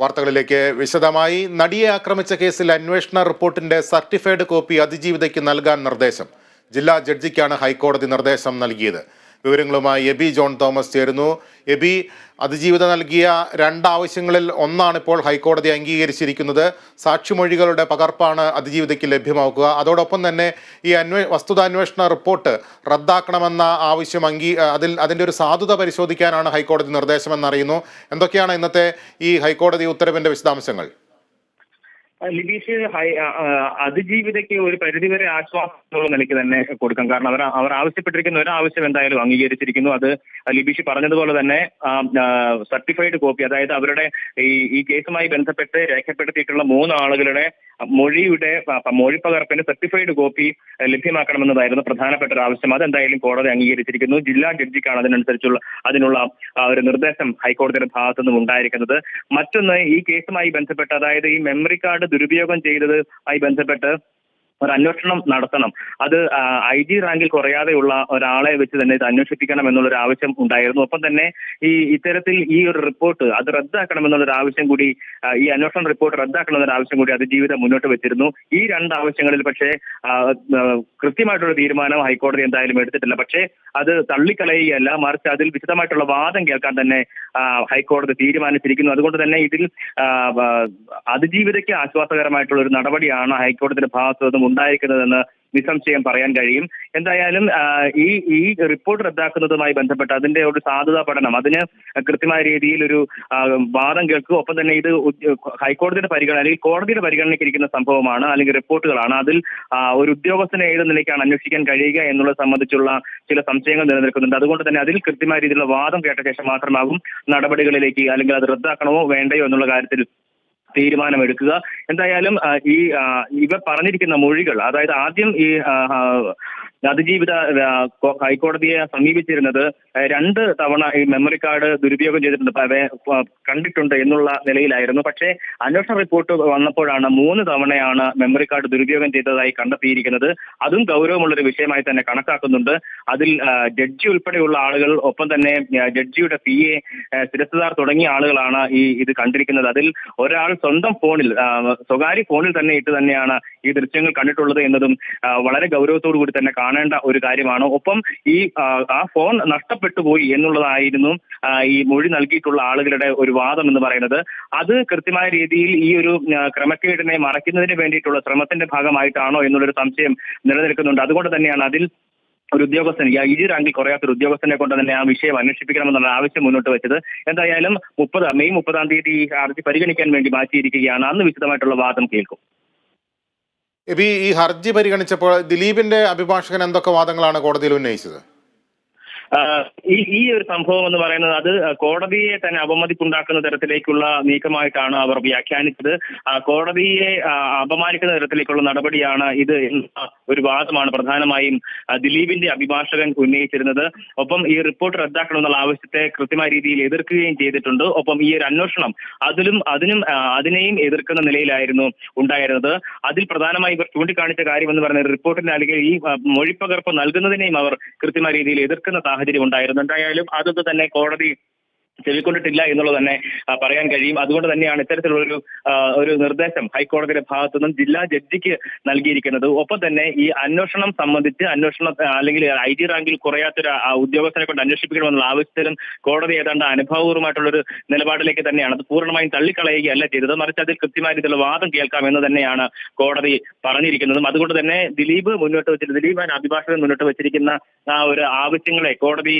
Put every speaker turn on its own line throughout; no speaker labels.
വാർത്തകളിലേക്ക് വിശദമായി. നടിയെ ആക്രമിച്ച കേസിൽ അന്വേഷണ റിപ്പോർട്ടിന്റെ സർട്ടിഫൈഡ് കോപ്പി അതിജീവിതയ്ക്ക് നൽകാൻ നിർദ്ദേശം. ജില്ലാ ജഡ്ജിക്കാണ് ഹൈക്കോടതി നിർദ്ദേശം നൽകിയത്. വിവരങ്ങളുമായി എബി ജോൺ തോമസ് ചേരുന്നു. എബി അതിജീവിത നൽകിയ രണ്ടാവശ്യങ്ങളിൽ ഒന്നാണ് ഇപ്പോൾ ഹൈക്കോടതി അംഗീകരിച്ചിരിക്കുന്നത്. സാക്ഷിമൊഴികളുടെ പകർപ്പാണ് അതിജീവിതയ്ക്ക് ലഭ്യമാക്കുക അതോടൊപ്പം തന്നെ ഈ അന്വേ വസ്തുതാന്വേഷണ റിപ്പോർട്ട് റദ്ദാക്കണമെന്ന ആവശ്യം അംഗീ അതിൽ അതിന്റെ ഒരു സാധുത പരിശോധിക്കാനാണ് ഹൈക്കോടതി നിർദ്ദേശമെന്നറിയുന്നു എന്തൊക്കെയാണ് ഇന്നത്തെ ഈ ഹൈക്കോടതി ഉത്തരവിന്റെ വിശദാംശങ്ങൾ?
ലിബീഷ് അതിജീവിതയ്ക്ക് ഒരു പരിധിവരെ ആശ്വാസം എന്നുള്ള നിലയ്ക്ക് തന്നെ കൊടുക്കാം. കാരണം അവർ അവർ ആവശ്യപ്പെട്ടിരിക്കുന്ന ഒരു ആവശ്യം എന്തായാലും അംഗീകരിച്ചിരിക്കുന്നു. അത് ലിബീഷ് പറഞ്ഞതുപോലെ തന്നെ സർട്ടിഫൈഡ് കോപ്പി അതായത് അവരുടെ ഈ ഈ കേസുമായി ബന്ധപ്പെട്ട് രേഖപ്പെടുത്തിയിട്ടുള്ള മൂന്ന് ആളുകളുടെ മൊഴിയുടെ മൊഴി പകർപ്പിന്റെ സർട്ടിഫൈഡ് കോപ്പി ലഭ്യമാക്കണമെന്നതായിരുന്നു പ്രധാനപ്പെട്ട ഒരു ആവശ്യം. അതെന്തായാലും കോടതി അംഗീകരിച്ചിരിക്കുന്നു. ജില്ലാ ജഡ്ജിക്കാണ് അതിനനുസരിച്ചുള്ള അതിനുള്ള ഒരു നിർദ്ദേശം ഹൈക്കോടതിയുടെ ഭാഗത്തു നിന്നും ഉണ്ടായിരിക്കുന്നത്. മറ്റൊന്ന് ഈ കേസുമായി ബന്ധപ്പെട്ട് അതായത് ഈ മെമ്മറി കാർഡ് ദുരുപയോഗം ചെയ്തതുമായി ബന്ധപ്പെട്ട് ഒരു അന്വേഷണം നടത്തണം. അത് ഐ ജി റാങ്കിൽ കുറയാതെയുള്ള ഒരാളെ വെച്ച് തന്നെ ഇത് അന്വേഷിപ്പിക്കണം എന്നുള്ളൊരു ആവശ്യം ഉണ്ടായിരുന്നു. ഒപ്പം തന്നെ ഈ ഇത്തരത്തിൽ ഈ ഒരു റിപ്പോർട്ട് അത് റദ്ദാക്കണം എന്നുള്ളൊരു ആവശ്യം കൂടി ഈ അന്വേഷണ റിപ്പോർട്ട് റദ്ദാക്കണം എന്നൊരു ആവശ്യം കൂടി അതിജീവിതം മുന്നോട്ട് വെച്ചിരുന്നു. ഈ രണ്ട് ആവശ്യങ്ങളിൽ പക്ഷേ കൃത്യമായിട്ടുള്ള തീരുമാനം ഹൈക്കോടതി എന്തായാലും എടുത്തിട്ടില്ല. പക്ഷേ അത് തള്ളിക്കളയുകയല്ല. മറിച്ച് അതിൽ വിശദമായിട്ടുള്ള വാദം കേൾക്കാൻ തന്നെ ഹൈക്കോടതി തീരുമാനിച്ചിരിക്കുന്നു. അതുകൊണ്ട് തന്നെ ഇതിൽ അതിജീവിതയ്ക്ക് ആശ്വാസകരമായിട്ടുള്ള ഒരു നടപടിയാണ് ഹൈക്കോടതിയുടെ ഭാഗത്തു നിന്നും ഉണ്ടായിരിക്കുന്നതെന്ന് നിസ്സംശയം പറയാൻ കഴിയും. എന്തായാലും ഈ ഈ റിപ്പോർട്ട് റദ്ദാക്കുന്നതുമായി ബന്ധപ്പെട്ട് അതിന്റെ ഒരു സാധുതാ പഠനം അതിന് കൃത്യമായ രീതിയിൽ ഒരു വാദം കേൾക്കുക ഒപ്പം തന്നെ ഇത് ഹൈക്കോടതിയുടെ പരിഗണന അല്ലെങ്കിൽ കോടതിയുടെ പരിഗണനയ്ക്ക് ഇരിക്കുന്ന സംഭവമാണ് അല്ലെങ്കിൽ റിപ്പോർട്ടുകളാണ്. അതിൽ ഒരു ഉദ്യോഗസ്ഥനെ ഏത് നിലയ്ക്കാണ് അന്വേഷിക്കാൻ കഴിയുക എന്നുള്ളത് സംബന്ധിച്ചുള്ള ചില സംശയങ്ങൾ നിലനിൽക്കുന്നുണ്ട്. അതുകൊണ്ട് തന്നെ അതിൽ കൃത്യമായ രീതിയിലുള്ള വാദം കേട്ട ശേഷം മാത്രമാകും നടപടികളിലേക്ക് അല്ലെങ്കിൽ അത് റദ്ദാക്കണമോ വേണ്ടയോ എന്നുള്ള കാര്യത്തിൽ തീരുമാനമെടുക്കുക. എന്തായാലും ഈ ഇവ പറഞ്ഞിരിക്കുന്ന മൊഴികൾ അതായത് ആദ്യം ഈ അതിജീവിത ഹൈക്കോടതിയെ സമീപിച്ചിരുന്നത് രണ്ട് തവണ ഈ മെമ്മറി കാർഡ് ദുരുപയോഗം ചെയ്തിട്ടുണ്ട്. കണ്ടിട്ടുണ്ട് എന്നുള്ള നിലയിലായിരുന്നു. പക്ഷേ അന്വേഷണ റിപ്പോർട്ട് വന്നപ്പോഴാണ് മൂന്ന് തവണയാണ് മെമ്മറി കാർഡ് ദുരുപയോഗം ചെയ്തതായി കണ്ടെത്തിയിരിക്കുന്നത്. അതും ഗൗരവമുള്ളൊരു വിഷയമായി തന്നെ കണക്കാക്കുന്നുണ്ട്. അതിൽ ജഡ്ജി ഉൾപ്പെടെയുള്ള ആളുകൾ ഒപ്പം തന്നെ ജഡ്ജിയുടെ പി എ സ്ഥിരസ്ഥാർ തുടങ്ങിയ ആളുകളാണ് ഈ ഇത് കണ്ടിരിക്കുന്നത്. അതിൽ ഒരാൾ സ്വന്തം ഫോണിൽ സ്വകാര്യ ഫോണിൽ തന്നെ ഇട്ട് തന്നെയാണ് ഈ ദൃശ്യങ്ങൾ കണ്ടിട്ടുള്ളത് എന്നതും വളരെ ഗൗരവത്തോടു കൂടി തന്നെ കാണേണ്ട ഒരു കാര്യമാണ്. ഒപ്പം ഈ ആ, ഫോൺ നഷ്ടപ്പെട്ടു പോയി എന്നുള്ളതായിരുന്നു ഈ മൊഴി നൽകിയിട്ടുള്ള ആളുകളുടെ ഒരു വാദം എന്ന് പറയുന്നത്. അത് കൃത്യമായ രീതിയിൽ ഈ ഒരു ക്രമക്കേടിനെ മറയ്ക്കുന്നതിന് വേണ്ടിയിട്ടുള്ള ശ്രമത്തിന്റെ ഭാഗമായിട്ടാണോ എന്നുള്ളൊരു സംശയം നിലനിൽക്കുന്നുണ്ട്. അതുകൊണ്ട് തന്നെയാണ് അതിൽ ഒരു ഉദ്യോഗസ്ഥൻ ഈ റാങ്കിൽ കുറയാത്ത ഒരു ഉദ്യോഗസ്ഥനെ കൊണ്ട് തന്നെ ആ വിഷയം അന്വേഷിപ്പിക്കണമെന്നുള്ള ആവശ്യം മുന്നോട്ട് വെച്ചത്. എന്തായാലും മുപ്പത് മെയ് മുപ്പതാം തീയതി ഹർജി പരിഗണിക്കാൻ വേണ്ടി മാറ്റിയിരിക്കുകയാണ്. അന്ന് വിശദമായിട്ടുള്ള വാദം കേൾക്കും.
എബി ഈ ഹർജി പരിഗണിച്ചപ്പോൾ ദിലീപിന്റെ അഭിഭാഷകൻ എന്തൊക്കെ വാദങ്ങളാണ് കോടതിയിൽ ഉന്നയിച്ചത്?
ഈ ഈ ഒരു സംഭവം എന്ന് പറയുന്നത് അത് കോടതിയെ തന്നെ അപമതിപ്പുണ്ടാക്കുന്ന തരത്തിലേക്കുള്ള നീക്കമായിട്ടാണ് അവർ വ്യാഖ്യാനിച്ചത്. കോടതിയെ അപമാനിക്കുന്ന തരത്തിലേക്കുള്ള നടപടിയാണ് ഇത് എന്ന ഒരു വാദമാണ് പ്രധാനമായും ദിലീപിന്റെ അഭിഭാഷകൻ ഉന്നയിച്ചിരുന്നത്. ഒപ്പം ഈ റിപ്പോർട്ട് റദ്ദാക്കണമെന്നുള്ള ആവശ്യത്തെ കൃത്യമായ രീതിയിൽ എതിർക്കുകയും ചെയ്തിട്ടുണ്ട്. ഒപ്പം ഈ ഒരു അന്വേഷണം അതിലും അതിനും അതിനെയും എതിർക്കുന്ന നിലയിലായിരുന്നു ഉണ്ടായിരുന്നത്. അതിൽ പ്രധാനമായി ഇവർ ചൂണ്ടിക്കാണിച്ച കാര്യം എന്ന് പറഞ്ഞ റിപ്പോർട്ടിന്റെ അല്ലെങ്കിൽ ഈ മൊഴിപ്പകർപ്പ് നൽകുന്നതിനെയും അവർ കൃത്യമായ രീതിയിൽ എതിർക്കുന്ന സാഹചര്യം ഉണ്ടായിരുന്നു. എന്തായാലും അതൊന്നും തന്നെ കോടതി ചെവിക്കൊണ്ടിട്ടില്ല എന്നുള്ളത് തന്നെ പറയാൻ കഴിയും. അതുകൊണ്ട് തന്നെയാണ് ഇത്തരത്തിലുള്ളൊരു ആ, ഒരു നിർദ്ദേശം ഹൈക്കോടതിയുടെ ഭാഗത്തു നിന്നും ജില്ലാ ജഡ്ജിക്ക് നൽകിയിരിക്കുന്നത്. ഒപ്പം തന്നെ ഈ അന്വേഷണം സംബന്ധിച്ച് അന്വേഷണം അല്ലെങ്കിൽ ഐ ജി റാങ്കിൽ കുറയാത്തൊരു ഉദ്യോഗസ്ഥരെ കൊണ്ട് അന്വേഷിപ്പിക്കണമെന്നുള്ള ആവശ്യത്തിലും കോടതി ഏതാണ്ട് അനുഭവപൂർവമായിട്ടുള്ളൊരു നിലപാടിലേക്ക് തന്നെയാണ്. അത് പൂർണമായും തള്ളിക്കളയുകയല്ല ചെയ്തത്. മറിച്ച് അതിൽ കൃത്യമായ വാദം കേൾക്കാം എന്ന് തന്നെയാണ് കോടതി പറഞ്ഞിരിക്കുന്നതും. അതുകൊണ്ട് തന്നെ ദിലീപ് മുന്നോട്ട് വെച്ചിട്ട് ദിലീപ് അഭിഭാഷകൻ മുന്നോട്ട് വെച്ചിരിക്കുന്ന ആ ഒരു ആവശ്യങ്ങളെ കോടതി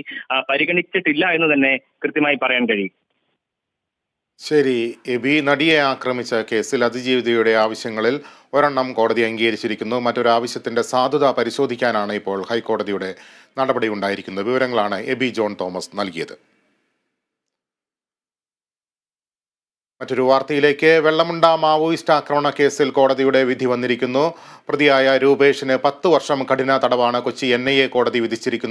പരിഗണിച്ചിട്ടില്ല എന്ന് തന്നെ കൃത്യമായി പറയാൻ കഴിയും.
ശരി എബി നടിയെ ആക്രമിച്ച കേസിൽ അതിജീവിതയുടെ ആവശ്യങ്ങളിൽ ഒരെണ്ണം കോടതി അംഗീകരിച്ചിരിക്കുന്നു. മറ്റൊരു ആവശ്യത്തിന്റെ സാധുത പരിശോധിക്കാനാണ് ഇപ്പോൾ ഹൈക്കോടതിയുടെ നടപടി ഉണ്ടായിരിക്കുന്നത് വിവരങ്ങളാണ് എബി ജോൺ തോമസ് നൽകിയത്. മറ്റൊരു വാർത്തയിലേക്ക് വെള്ളമുണ്ട മാവോയിസ്റ്റ് ആക്രമണ കേസിൽ കോടതിയുടെ വിധി വന്നിരിക്കുന്നു. പ്രതിയായ രൂപേഷിന് പത്ത് വർഷം കഠിന തടവാണ് കൊച്ചി എൻ കോടതി വിധിച്ചിരിക്കുന്നത്.